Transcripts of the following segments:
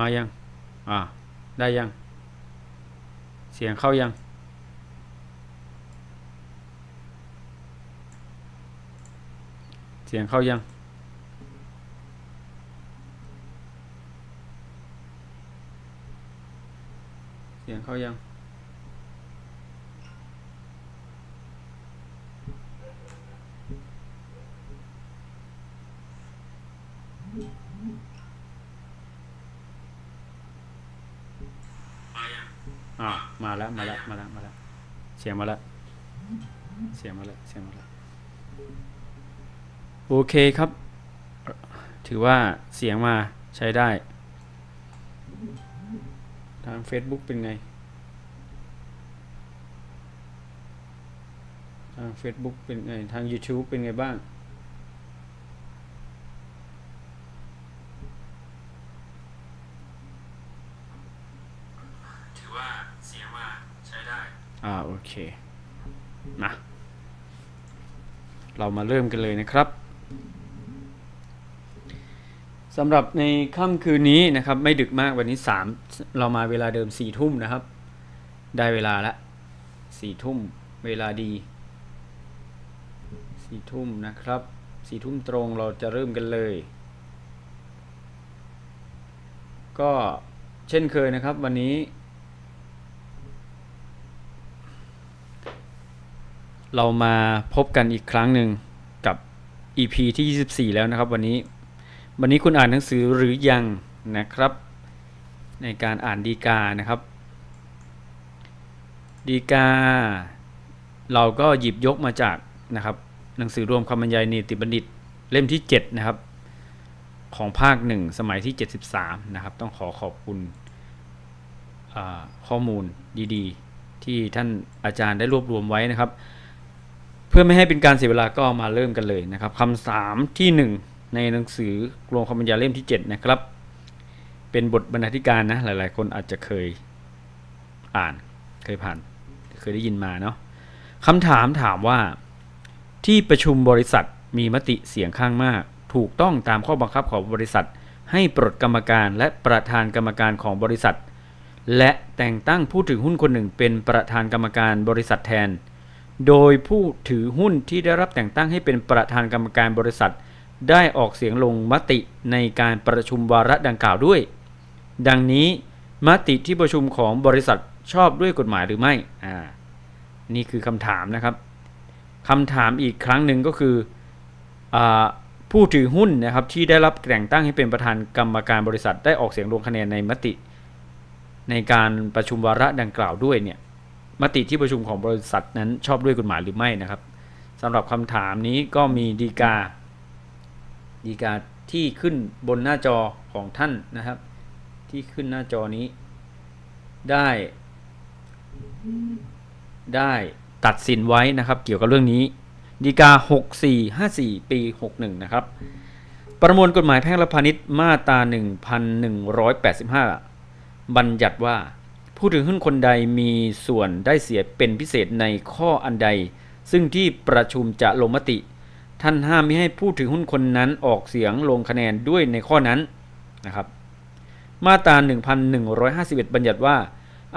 มายัง อ่า ได้ยัง เสียงเข้ายัง เสียงเข้ายังเสียงเข้ายัง อ่า มาแล้วมาแล้วมาแล้วมาแล้วเสียงมาแล้วเสียงมาแล้วเสียงมาแล้วโอเคครับ ถือว่าเสียงมาใช้ได้ ทาง Facebook เป็นไง ทาง Facebook เป็นไง ทาง YouTube เป็นไงบ้าง อว่าเสียงมาใช้ได้ อ่าโอเคนะเรามาเริ่มกันเลยนะครับสำหรับในค่ำคืนนี้นะครับ ไม่ดึกมากวันนี้สามเรามาเวลาเดิมสี่ทุ่มนะครับ ได้เวลาละสี่ทุ่มเวลาดีสี่ทุ่มนะครับสี่ทุ่มตรงเราจะเริ่มกันเลย ก็เช่นเคยนะครับ วันนี้ เรามาพบกันอีกครั้งหนึ่งกับ EP ที่ 24 แล้วนะครับ วันนี้ วันนี้คุณอ่านหนังสือหรือยังนะครับ ในการอ่านดีกานะครับดีกา เราก็หยิบยกมาจากนะครับ หนังสือรวมคำบรรยายนิติบัณฑิตเล่มที่ 7 นะครับ ของภาคหนึ่งสมัยที่ 73 นะครับ ต้องขอขอบคุณข้อมูลดีๆ ที่ท่านอาจารย์ได้รวบรวมไว้นะครับ เพื่อไม่ให้เป็นการเสียเวลาก็มาเริ่มกันเลยนะครับคำสามที่ 1 ในหนังสือรวมคำบรรยายเล่มที่ 7 นะครับ เป็นบทบรรณาธิการนะหลาย ๆ คนอาจจะเคยอ่านเคยผ่านเคยได้ยินมาเนาะคำถามถามว่าที่ประชุมบริษัทมีมติเสียงข้างมาก ถูกต้องตามข้อบังคับของบริษัท ให้ปลดกรรมการและประธานกรรมการของบริษัท และแต่งตั้งผู้ถือหุ้นคนหนึ่งเป็นประธานกรรมการบริษัทแทน โดยผู้ถือหุ้นที่ได้รับแต่งตั้งให้เป็นประธานกรรมการบริษัท ได้ออกเสียงลงมติในการประชุมวาระดังกล่าวด้วย ดังนี้มติที่ประชุมของบริษัทชอบด้วยกฎหมายหรือไม่ อ่า นี่คือคำถามนะครับคำถามอีกครั้งหนึ่งก็คืออผู้ถือหุ้นนะครับที่ได้รับแต่งตั้งให้เป็นประธานกรรมการบริษัท ได้ออกเสียงลงคะแนนในมติ ในการประชุมวาระดังกล่าวด้วยเนี่ย มติที่ประชุมของบริษัทนั้นชอบด้วยกฎหมายหรือไม่นะครับสำหรับคำถามนี้ก็มีดีกาดีกาที่ขึ้นบนหน้าจอของท่านนะครับ ที่ขึ้นหน้าจอนี้ ได้ได้ตัดสินไว้นะครับ เกี่ยวกับเรื่องนี้ดีกา 6454 ปี 61 นะครับ ประมวลกฎหมายแพ่งและพาณิชย์มาตรา 1185 บัญญัติว่า ผู้ถือหุ้นคนใดมีส่วนได้เสียเป็นพิเศษในข้ออันใด ซึ่งที่ประชุมจะลงมติ ท่านห้ามไม่ให้ผู้ถือหุ้นคนนั้นออกเสียงลงคะแนนด้วยในข้อนั้นนะครับ มาตรา 1151 บัญญัติว่า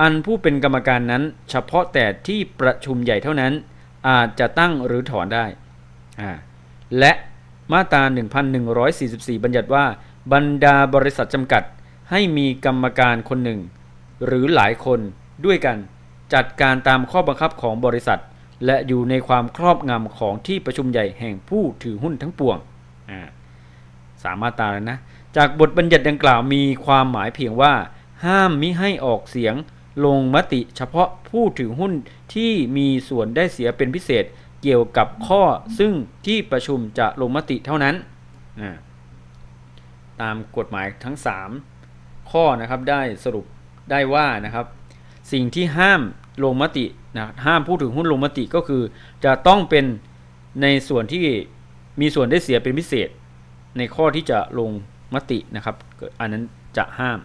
อันผู้เป็นกรรมการนั้น เฉพาะแต่ที่ประชุมใหญ่เท่านั้น อาจจะตั้งหรือถอนได้และมาตรา 1144 บัญญัติว่า บรรดาบริษัทจำกัดให้มีกรรมการคนหนึ่ง หรือหลายคนด้วยกัน จัดการตามข้อบังคับของบริษัท และอยู่ในความครอบงำของที่ประชุมใหญ่แห่งผู้ถือหุ้นทั้งปวงสามารถตาแล้วนะ จากบทบัญญัติดังกล่าวมีความหมายเพียงว่า ห้ามมิให้ออกเสียงลงมติเฉพาะผู้ถือหุ้นที่มีส่วนได้เสียเป็นพิเศษเกี่ยวกับข้อซึ่งที่ประชุมจะลงมติเท่านั้น ตามกฎหมายทั้ง 3 ข้อนะครับได้สรุป ได้ว่านะครับ สิ่งที่ห้ามลงมตินะห้ามผู้ถือหุ้นลงมติก็คือ จะต้องเป็นในส่วนที่มีส่วนได้เสียเป็นพิเศษ ในข้อที่จะลงมตินะครับ อันนั้นจะห้าม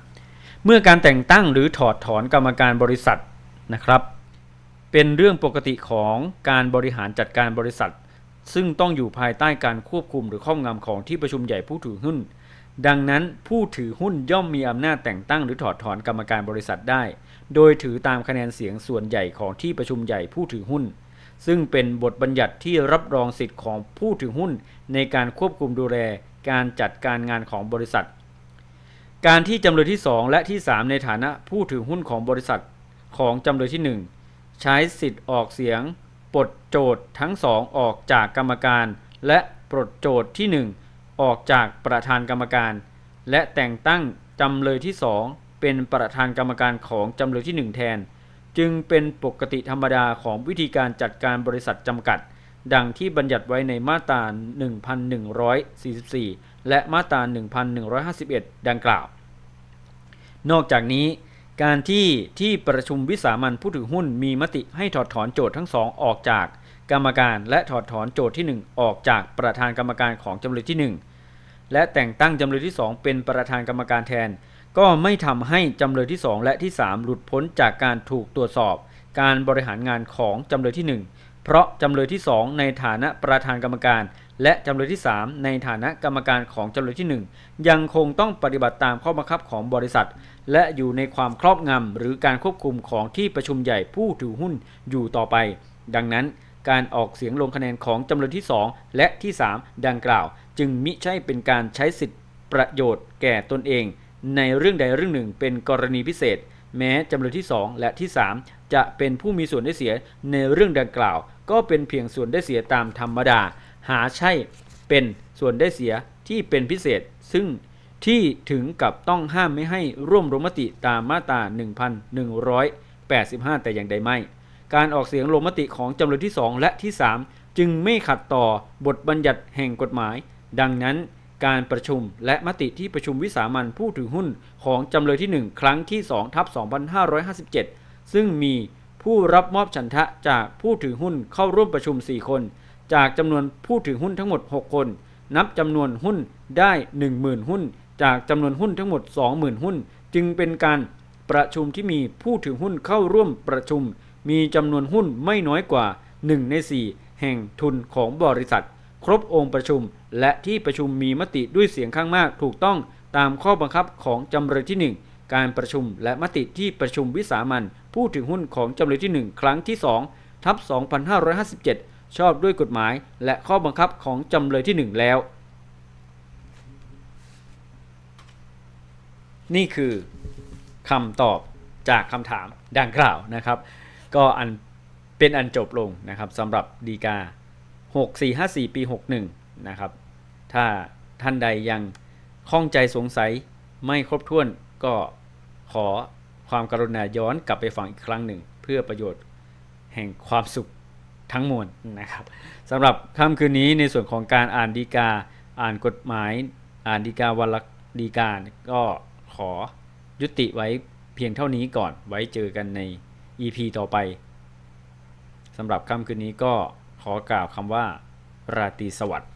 เมื่อการแต่งตั้งหรือถอดถอนกรรมการบริษัทนะครับ เป็นเรื่องปกติของการบริหารจัดการบริษัท ซึ่งต้องอยู่ภายใต้การควบคุมหรือครอบงำของที่ประชุมใหญ่ผู้ถือหุ้น ดังนั้นผู้ถือหุ้นย่อมมีอำนาจแต่งตั้งหรือถอดถอนกรรมการบริษัทได้ โดยถือตามคะแนนเสียงส่วนใหญ่ของที่ประชุมใหญ่ผู้ถือหุ้น ซึ่งเป็นบทบัญญัติที่รับรองสิทธิ์ของผู้ถือหุ้น ในการควบคุมดูแลการจัดการงานของบริษัท การที่จำเลยที่ 2 และที่ 3 ในฐานะผู้ถือหุ้นของบริษัทของจำเลยที่ 1 ใช้สิทธิ์ออกเสียงปลดโจทย์ทั้งสองออกจากกรรมการ และปลดโจทย์ที่ 1 ออกจากประธานกรรมการ และแต่งตั้งจำเลยที่2เป็นประธานกรรมการของจำเลยที่1แทน จึงเป็นปกติธรรมดาของวิธีการจัดการบริษัทจำกัด ดังที่บัญญัติไว้ในมาตรา 1144 และมาตรา 1151 ดังกล่าว นอกจากนี้การที่ที่ประชุมวิสามันผู้ถือหุ้นมีมติให้ถอดถอนโจทย์ทั้งสองออกจากกรรมการและถอดถอนโจทย์ที่ 1 ออกจากประธานกรรมการของจำเลยที่1 และแต่งตั้งจำเลยที่ 2 เป็นประธานกรรมการแทน ก็ไม่ทำให้จำเลยที่ 2 และที่ 3 หลุดพ้นจากการถูกตรวจสอบ การบริหารงานของจำเลยที่ 1 เพราะจำเลยที่ 2 ในฐานะประธานกรรมการ และจำเลยที่ 3 ในฐานะกรรมการของจำเลยที่ 1 ยังคงต้องปฏิบัติตามข้อบังคับของบริษัท และอยู่ในความครอบงำหรือการควบคุมของที่ประชุมใหญ่ผู้ถือหุ้นอยู่ต่อไป ดังนั้นการออกเสียงลงคะแนนของจำเลยที่ 2 และที่ 3 ดังกล่าว จึงมิใช่เป็นการใช้สิทธิประโยชน์แก่ตนเอง ในเรื่องใดเรื่องหนึ่งเป็นกรณีพิเศษ แม้จำเลยที่ 2 และที่ 3 จะเป็นผู้มีส่วนได้เสียในเรื่องดังกล่าว ก็เป็นเพียงส่วนได้เสียตามธรรมดา หาใช่เป็นส่วนได้เสียที่เป็นพิเศษ ซึ่งที่ถึงกับต้องห้ามไม่ให้ร่วมลงมติตามมาตรา 1185 แต่อย่างใดไม่ การออกเสียงลงมติของจำเลยที่ 2 และที่ 3 จึงไม่ขัดต่อบทบัญญัติแห่งกฎหมาย ดังนั้นการประชุมและมติที่ประชุมวิสามันผู้ถือหุ้นของจำเลยที่ 1 ครั้งที่2ทับ2557 ซึ่งมีผู้รับมอบฉันทะจากผู้ถือหุ้นเข้าร่วมประชุม 4 คน จากจำนวนผู้ถือหุ้นทั้งหมด 6 คน นับจำนวนหุ้นได้ 10,000 หุ้น จากจำนวนหุ้นทั้งหมด 20,000 หุ้น จึงเป็นการประชุมที่มีผู้ถือหุ้นเข้าร่วมประชุม มีจำนวนหุ้นไม่น้อยกว่า 1 ใน 4 แห่งทุนของบริษัท ครบองค์ประชุม และที่ประชุมมีมติด้วยเสียงข้างมากถูกต้องตามข้อบังคับของจำเลยที่ 1 การประชุมและมติที่ประชุมวิสามันผู้ถือหุ้นของจำเลยที่ 1 ครั้งที่2ทับ2557 ชอบด้วยกฎหมาย และข้อบังคับของจำเลยที่ 1 แล้ว นี่คือคำตอบจากคำถามดังกล่าวนะครับ ก็อันเป็นอันจบลงนะครับสำหรับดีกา 6454 ปี 61 นะครับ ถ้าท่านใดยังข้องใจสงสัยไม่ครบถ้วนก็ขอความกรุณาย้อนกลับไปฟังอีกครั้งหนึ่ง เพื่อประโยชน์แห่งความสุขทั้งมวลนะครับสำหรับค่ำคืนนี้ในส่วนของการอ่านดีกา อ่านกฎหมาย อ่านดีกาวันละดีกาก็ขอยุติไว้เพียงเท่านี้ก่อนไว้เจอกันใน EP ต่อไปสำหรับค่ำคืนนี้ก็ขอกล่าวคำว่า ราตรีสวัสดิ์